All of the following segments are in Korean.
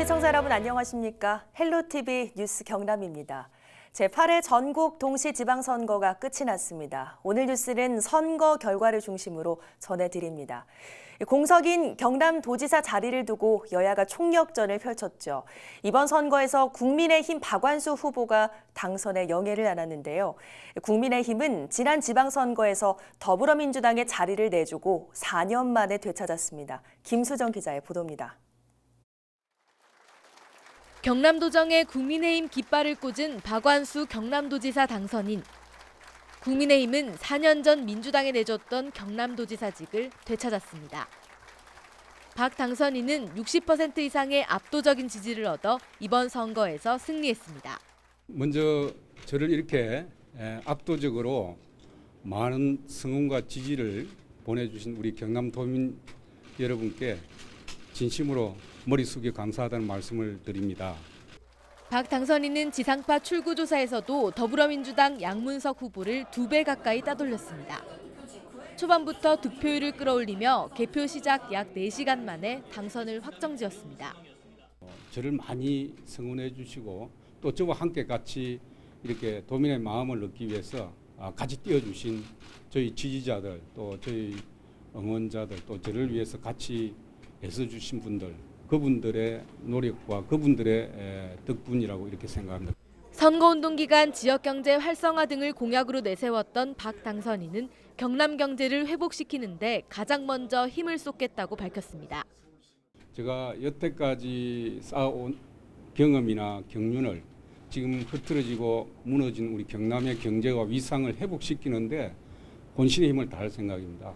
시청자 여러분 안녕하십니까? 헬로티비 뉴스 경남입니다. 제8회 전국 동시 지방선거가 끝이 났습니다. 오늘 뉴스는 선거 결과를 중심으로 전해드립니다. 공석인 경남도지사 자리를 두고 여야가 총력전을 펼쳤죠. 이번 선거에서 국민의힘 박완수 후보가 당선에 영예를 안았는데요. 국민의힘은 지난 지방선거에서 더불어민주당의 자리를 내주고 4년 만에 되찾았습니다. 김수정 기자의 보도입니다. 경남도정에 국민의힘 깃발을 꽂은 박완수 경남도지사 당선인. 국민의힘은 4년 전 민주당에 내줬던 경남도지사직을 되찾았습니다. 박 당선인은 60% 이상의 압도적인 지지를 얻어 이번 선거에서 승리했습니다. 먼저 저를 이렇게 에, 압도적으로 많은 성원과 지지를 보내주신 우리 경남도민 여러분께 진심으로 머리 숙여 감사하다는 말씀을 드립니다. 박 당선인은 지상파 출구조사에서도 더불어민주당 양문석 후보를 두 배 가까이 따돌렸습니다. 초반부터 득표율을 끌어올리며 개표 시작 약 4시간 만에 당선을 확정지었습니다. 저를 많이 성원해 주시고 또 저와 함께 같이 이렇게 도민의 마음을 얻기 위해서 아, 같이 뛰어주신 저희 지지자들 또 저희 응원자들 또 저를 위해서 같이 애써주신 분들 그분들의 노력과 그분들의 에, 덕분이라고 이렇게 생각합니다. 선거운동 기간 지역경제 활성화 등을 공약으로 내세웠던 박 당선인은 경남 경제를 회복시키는데 가장 먼저 힘을 쏟겠다고 밝혔습니다. 제가 여태까지 쌓아온 경험이나 경륜을 지금 흐트러지고 무너진 우리 경남의 경제와 위상을 회복시키는데 본신의 힘을 다할 생각입니다.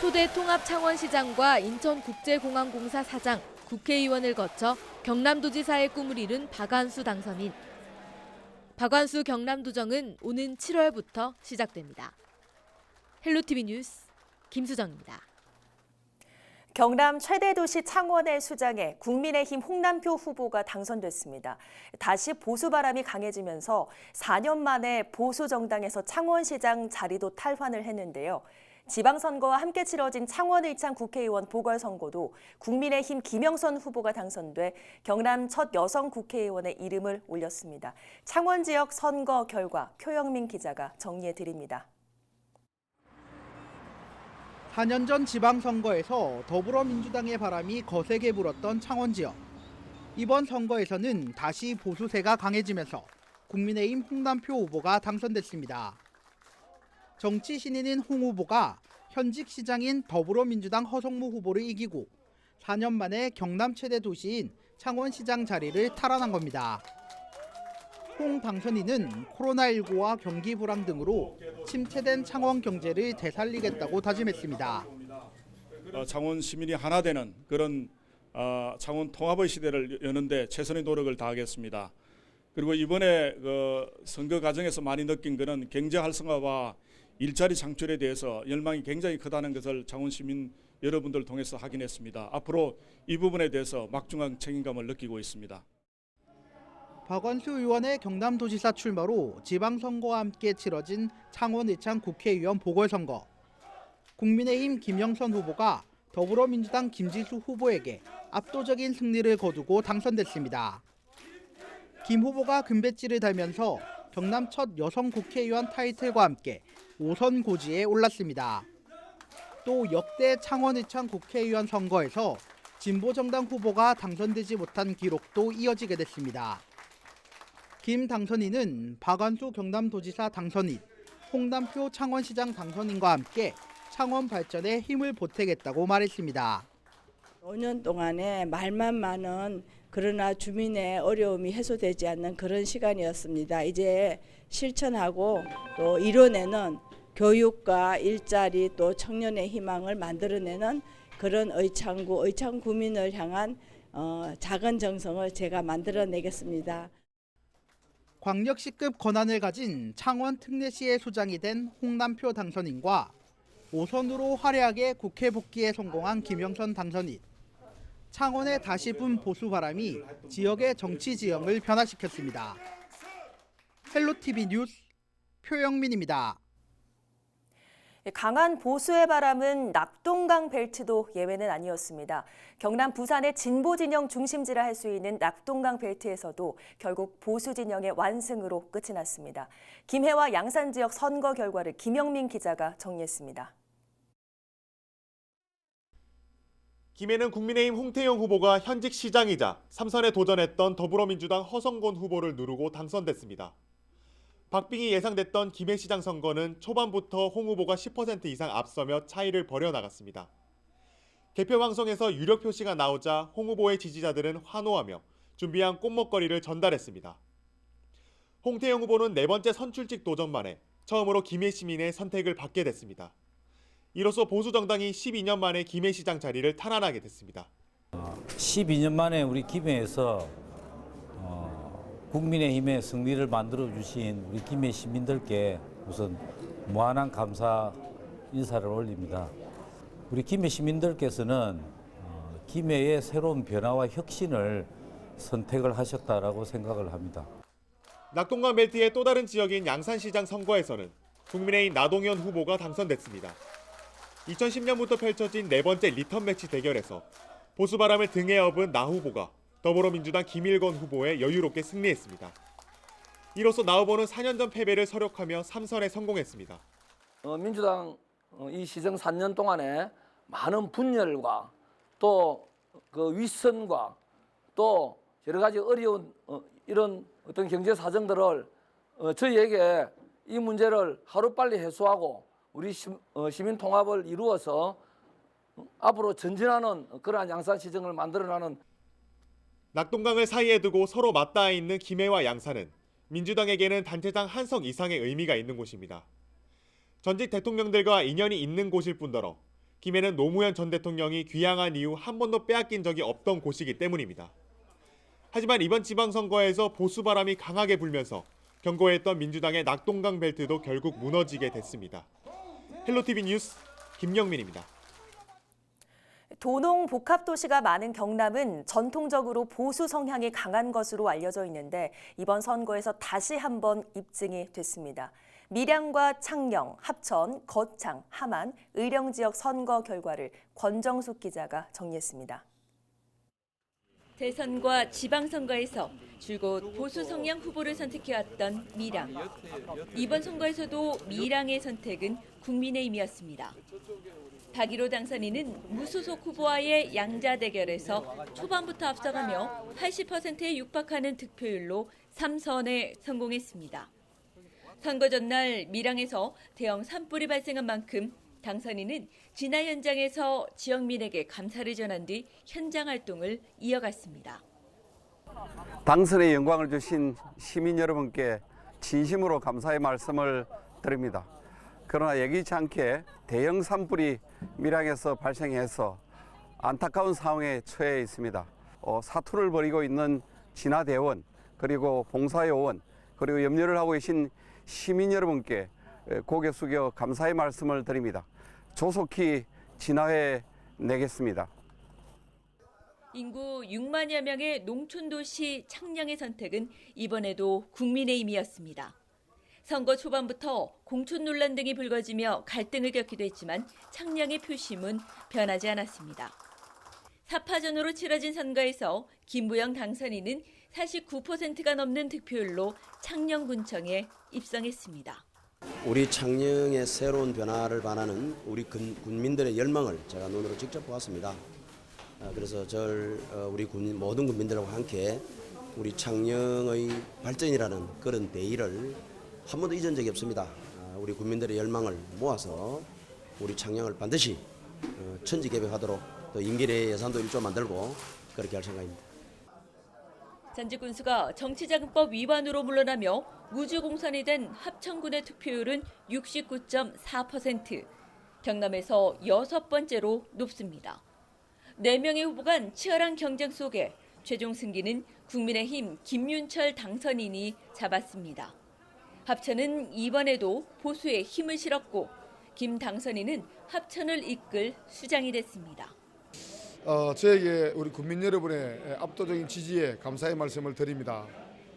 초대 통합 창원시장과 인천국제공항공사 사장, 국회의원을 거쳐 경남도지사의 꿈을 이룬 박완수 당선인. 박완수 경남도정은 오는 7월부터 시작됩니다. 헬로티비 뉴스 김수정입니다. 경남 최대 도시 창원의 수장에 국민의힘 홍남표 후보가 당선됐습니다. 다시 보수 바람이 강해지면서 4년 만에 보수 정당에서 창원시장 자리도 탈환을 했는데요. 지방선거와 함께 치러진 창원 의창 국회의원 보궐선거도 국민의힘 김영선 후보가 당선돼 경남 첫 여성 국회의원의 이름을 올렸습니다. 창원 지역 선거 결과 표영민 기자가 정리해 드립니다. 4년 전 지방선거에서 더불어민주당의 바람이 거세게 불었던 창원 지역. 이번 선거에서는 다시 보수세가 강해지면서 국민의힘 홍남표 후보가 당선됐습니다. 정치 신인인 홍 후보가 현직 시장인 더불어민주당 허성무 후보를 이기고 4년 만에 경남 최대 도시인 창원시장 자리를 탈환한 겁니다. 홍 당선인은 코로나19와 경기 불황 등으로 침체된 창원 경제를 되살리겠다고 다짐했습니다. 어, 창원 시민이 하나 되는 그런 어, 창원 통합의 시대를 여는데 최선의 노력을 다하겠습니다. 그리고 이번에 그 선거 과정에서 많이 느낀 것은 경제 활성화와 일자리 창출에 대해서 열망이 굉장히 크다는 것을 창원 시민 여러분들 통해서 확인했습니다. 앞으로 이 부분에 대해서 막중한 책임감을 느끼고 있습니다. 박원수 의원의 경남도지사 출마로 지방선거와 함께 치러진 창원 의창 국회의원 보궐선거. 국민의힘 김영선 후보가 더불어민주당 김지수 후보에게 압도적인 승리를 거두고 당선됐습니다. 김 후보가 금배지를 달면서 경남 첫 여성 국회의원 타이틀과 함께 5선 고지에 올랐습니다. 또 역대 창원 의창 국회의원 선거에서 진보정당 후보가 당선되지 못한 기록도 이어지게 됐습니다. 김 당선인은 박완수 경남도지사 당선인, 홍남표 창원시장 당선인과 함께 창원 발전에 힘을 보태겠다고 말했습니다. 5년 동안에 말만 많은 그러나 주민의 어려움이 해소되지 않는 그런 시간이었습니다. 이제 실천하고 또 이뤄내는 교육과 일자리 또 청년의 희망을 만들어내는 그런 의창구, 의창구민을 향한 어, 작은 정성을 제가 만들어내겠습니다. 광역시급 권한을 가진 창원 특례시의 수장이 된 홍남표 당선인과 5선으로 화려하게 국회 복귀에 성공한 김영선 당선인. 창원에 다시 분 보수 바람이 지역의 정치 지형을 변화시켰습니다. 헬로티비 뉴스 표영민입니다. 강한 보수의 바람은 낙동강 벨트도 예외는 아니었습니다. 경남 부산의 진보 진영 중심지라 할 수 있는 낙동강 벨트에서도 결국 보수 진영의 완승으로 끝이 났습니다. 김해와 양산 지역 선거 결과를 김영민 기자가 정리했습니다. 김해는 국민의힘 홍태영 후보가 현직 시장이자 삼선에 도전했던 더불어민주당 허성곤 후보를 누르고 당선됐습니다. 박빙이 예상됐던 김해시장 선거는 초반부터 홍 후보가 10% 이상 앞서며 차이를 벌여나갔습니다. 개표 방송에서 유력 표시가 나오자 홍 후보의 지지자들은 환호하며 준비한 꽃먹거리를 전달했습니다. 홍태영 후보는 네 번째 선출직 도전 만에 처음으로 김해 시민의 선택을 받게 됐습니다. 이로써 보수 정당이 12년 만에 김해 시장 자리를 탈환하게 됐습니다. 12년 만에 우리 김해에서 어, 국민의힘의 승리를 만들어 주신 우리 김해 시민들께 우선 무한한 감사 인사를 올립니다. 우리 김해 시민들께서는 어, 김해의 새로운 변화와 혁신을 선택을 하셨다라고 생각을 합니다. 낙동강 벨트의 또 다른 지역인 양산시장 선거에서는 국민의힘 나동현 후보가 당선됐습니다. 2010년부터 펼쳐진 네 번째 리턴 매치 대결에서 보수 바람을 등에 업은 나 후보가 더불어민주당 김일건 후보에 여유롭게 승리했습니다. 이로써 나 후보는 4년 전 패배를 서력하며 3선에 성공했습니다. 어, 민주당 어, 이 시정 3년 동안에 많은 분열과 또 그 윗선과 또 여러 가지 어려운 어, 이런 어떤 경제 사정들을 어, 저희에게 이 문제를 하루빨리 해소하고 우리 시, 어, 시민 통합을 이루어서 어, 앞으로 전진하는 그러한 양산 시정을 만들어나는 낙동강을 사이에 두고 서로 맞닿아 있는 김해와 양산은 민주당에게는 단체장 한 석 이상의 의미가 있는 곳입니다. 전직 대통령들과 인연이 있는 곳일 뿐더러 김해는 노무현 전 대통령이 귀향한 이후 한 번도 빼앗긴 적이 없던 곳이기 때문입니다. 하지만 이번 지방선거에서 보수 바람이 강하게 불면서 경고했던 민주당의 낙동강 벨트도 결국 무너지게 됐습니다. 헬로티비 뉴스 김영민입니다. 도농 복합 도시가 많은 경남은 전통적으로 보수 성향이 강한 것으로 알려져 있는데 이번 선거에서 다시 한번 입증이 됐습니다. 밀양과 창녕, 합천, 거창, 함안, 의령 지역 선거 결과를 권정숙 기자가 정리했습니다. 대선과 지방선거에서 줄곧 보수 성향 후보를 선택해왔던 미랑. 이번 선거에서도 미랑의 선택은 국민의힘이었습니다. 박일호 당선인은 무소속 후보와의 양자 대결에서 초반부터 앞서가며 80%에 육박하는 득표율로 3선에 성공했습니다. 선거 전날 밀양에서 대형 산불이 발생한 만큼 당선인은 진화 현장에서 지역민에게 감사를 전한 뒤 현장 활동을 이어갔습니다. 당선의 영광을 주신 시민 여러분께 진심으로 감사의 말씀을 드립니다. 그러나 예기치 않게 대형 산불이 밀양에서 발생해서 안타까운 상황에 처해 있습니다. 어, 사투를 벌이고 있는 진화대원 그리고 봉사요원 그리고 염려를 하고 계신 시민 여러분께 에, 고개 숙여 감사의 말씀을 드립니다. 조속히 진화해 내겠습니다. 인구 6만여 명의 농촌도시 창녕의 선택은 이번에도 국민의힘이었습니다. 선거 초반부터 공천 논란 등이 불거지며 갈등을 겪기도 했지만 창녕의 표심은 변하지 않았습니다. 사파전으로 치러진 선거에서 김부영 당선인은 49%가 넘는 득표율로 창녕군청에 입성했습니다. 우리 창녕의 새로운 변화를 바라는 우리 군, 군민들의 열망을 제가 눈으로 직접 보았습니다. 아, 그래서 절 어, 우리 군 모든 군민들과 함께 우리 창녕의 발전이라는 그런 대의를 한 번도 잊은 적이 없습니다. 아, 우리 군민들의 열망을 모아서 우리 창녕을 반드시 어, 천지 개벽하도록 또 임기내 예산도 1조 만들고 그렇게 할 생각입니다. 전직 군수가 정치자금법 위반으로 물러나며 우주공산이 된 합천군의 투표율은 69.4%, 경남에서 여섯 번째로 높습니다. 네 명의 후보 간 치열한 경쟁 속에 최종 승기는 국민의힘 김윤철 당선인이 잡았습니다. 합천은 이번에도 보수에 힘을 실었고 김 당선인은 합천을 이끌 수장이 됐습니다. 어, 저에게 우리 국민 여러분의 압도적인 지지에 감사의 말씀을 드립니다.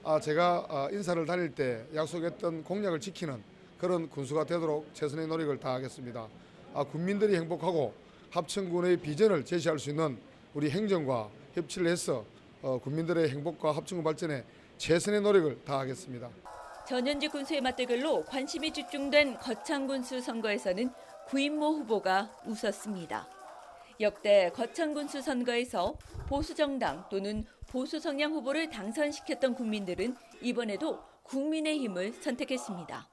아, 제가 아, 인사를 다닐 때 약속했던 공약을 지키는 그런 군수가 되도록 최선의 노력을 다하겠습니다. 아, 국민들이 행복하고 합천군의 비전을 제시할 수 있는 우리 행정과 협치를 해서 어, 국민들의 행복과 합천군 발전에 최선의 노력을 다하겠습니다. 전현직 군수의 맞대결로 관심이 집중된 거창 군수 선거에서는 구인모 후보가 웃었습니다. 역대 거창 군수 선거에서 보수 정당 또는 보수 성향 후보를 당선시켰던 국민들은 이번에도 국민의힘을 선택했습니다.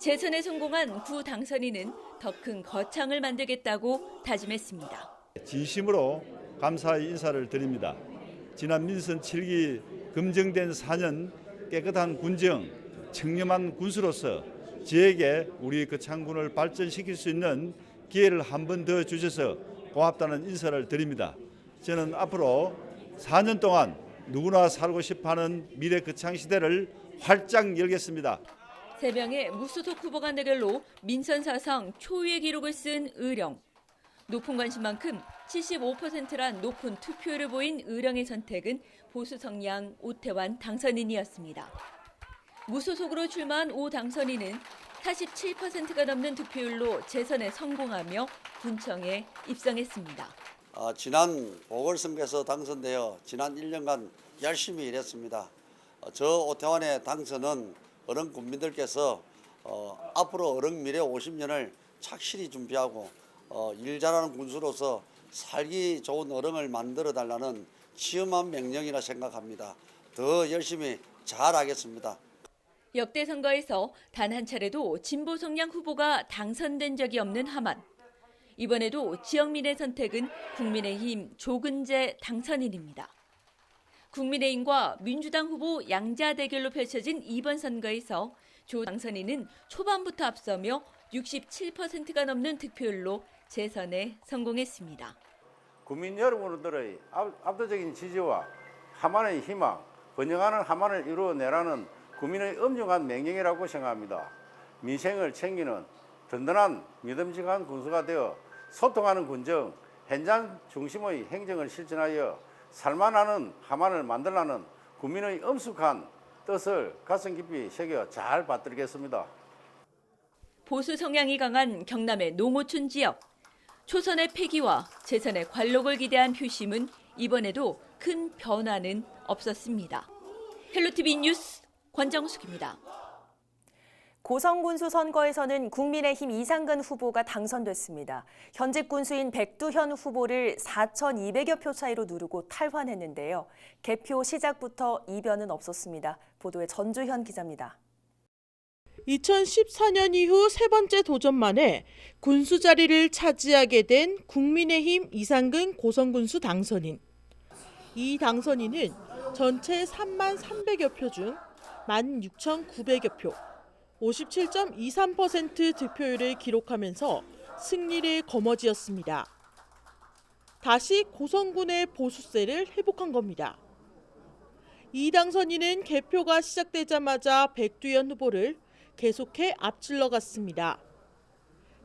재선에 성공한 구 당선인은 더 큰 거창을 만들겠다고 다짐했습니다. 진심으로 감사의 인사를 드립니다. 지난 민선 7기 검증된 4년 깨끗한 군정, 청렴한 군수로서 저에게 우리 그 창군을 발전시킬 수 있는 기회를 한 번 더 주셔서 고맙다는 인사를 드립니다. 저는 앞으로 4년 동안 누구나 살고 싶어하는 미래 거창 시대를 활짝 열겠습니다. 세 명의 무소속 후보 간 대결로 민선 사상 초유의 기록을 쓴 의령. 높은 관심만큼 75%란 높은 투표율을 보인 의령의 선택은 보수 성향 오태환 당선인이었습니다. 무소속으로 출마한 오 당선인은 47%가 넘는 투표율로 재선에 성공하며 군청에 입성했습니다. 어, 지난 보궐선거에서 당선되어 지난 1년간 열심히 일했습니다. 어, 저 오태환의 당선은 어른 국민들께서 어, 앞으로 어른 미래 50년을 착실히 준비하고 어, 일 잘하는 군수로서 살기 좋은 어른을 만들어 달라는 시험한 명령이라 생각합니다. 더 열심히 잘하겠습니다. 역대 선거에서 단 한 차례도 진보 성향 후보가 당선된 적이 없는 하만. 이번에도 지역민의 선택은 국민의힘 조근재 당선인입니다. 국민의힘과 민주당 후보 양자 대결로 펼쳐진 이번 선거에서 조 당선인은 초반부터 앞서며 67%가 넘는 득표율로 재선에 성공했습니다. 국민 여러분들의 압- 압도적인 지지와 하만의 희망, 번영하는 하만을 이루어내라는 국민의 엄중한 명령이라고 생각합니다. 민생을 챙기는 든든한 믿음직한 군수가 되어 소통하는 군정, 현장 중심의 행정을 실천하여 살만하는 하만을 만들라는 국민의 엄숙한 뜻을 가슴 깊이 새겨 잘 받들겠습니다. 보수 성향이 강한 경남의 농어촌 지역. 초선의 폐기와 재선의 관록을 기대한 표심은 이번에도 큰 변화는 없었습니다. 헬로티비 뉴스 권정숙입니다. 고성군수 선거에서는 국민의힘 이상근 후보가 당선됐습니다. 현직 군수인 백두현 후보를 4,200여 표 차이로 누르고 탈환했는데요. 개표 시작부터 이변은 없었습니다. 보도에 전주현 기자입니다. 2014년 이후 세 번째 도전 만에 군수 자리를 차지하게 된 국민의힘 이상근 고성군수 당선인. 이 당선인은 전체 3만 300여 표 중 16,900여 표, 57.23% 득표율을 기록하면서 승리를 거머쥐었습니다. 다시 고성군의 보수세를 회복한 겁니다. 이 당선인은 개표가 시작되자마자 백두현 후보를 계속해 앞질러 갔습니다.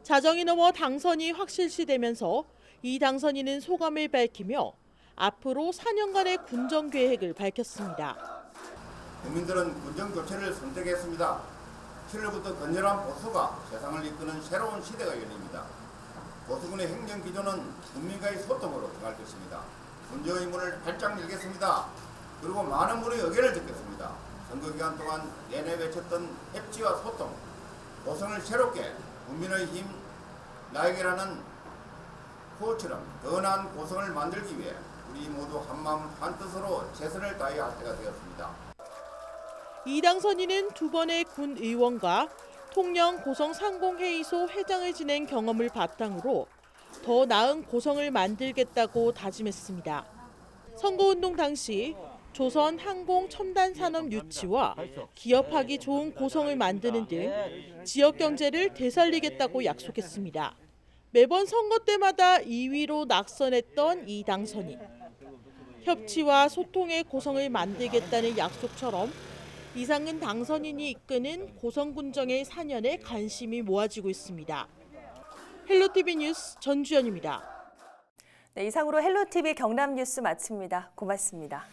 자정이 넘어 당선이 확실시되면서 이 당선인은 소감을 밝히며 앞으로 4년간의 군정 계획을 밝혔습니다. 국민들은 군정 교체를 선택했습니다. 7월부터 건전한 보수가 세상을 이끄는 새로운 시대가 열립니다. 보수군의 행정 기조는 국민과의 소통으로 들어갈 것입니다. 군정의 문을 활짝 열겠습니다. 그리고 많은 분의 의견을 듣겠습니다. 선거 기간 동안 내내 외쳤던 협치와 소통, 보성을 새롭게 국민의 힘 나에게라는 호처럼 더 나은 고성을 만들기 위해 우리 모두 한마음 한뜻으로 최선을 다해야 할 때가 되었습니다. 이 당 선인은 두 번의 군 의원과 통영 고성 상공회의소 회장을 지낸 경험을 바탕으로 더 나은 고성을 만들겠다고 다짐했습니다. 선거운동 당시 조선 항공 첨단 산업 유치와 기업하기 좋은 고성을 만드는 등 지역 경제를 되살리겠다고 약속했습니다. 매번 선거 때마다 2위로 낙선했던 이 당선인. 협치와 소통의 고성을 만들겠다는 약속처럼 이상은 당선인이 이끄는 고성군정의 4년에 관심이 모아지고 있습니다. 헬로티비 뉴스 전주연입니다. 네, 이상으로 헬로티비 경남 뉴스 마칩니다. 고맙습니다.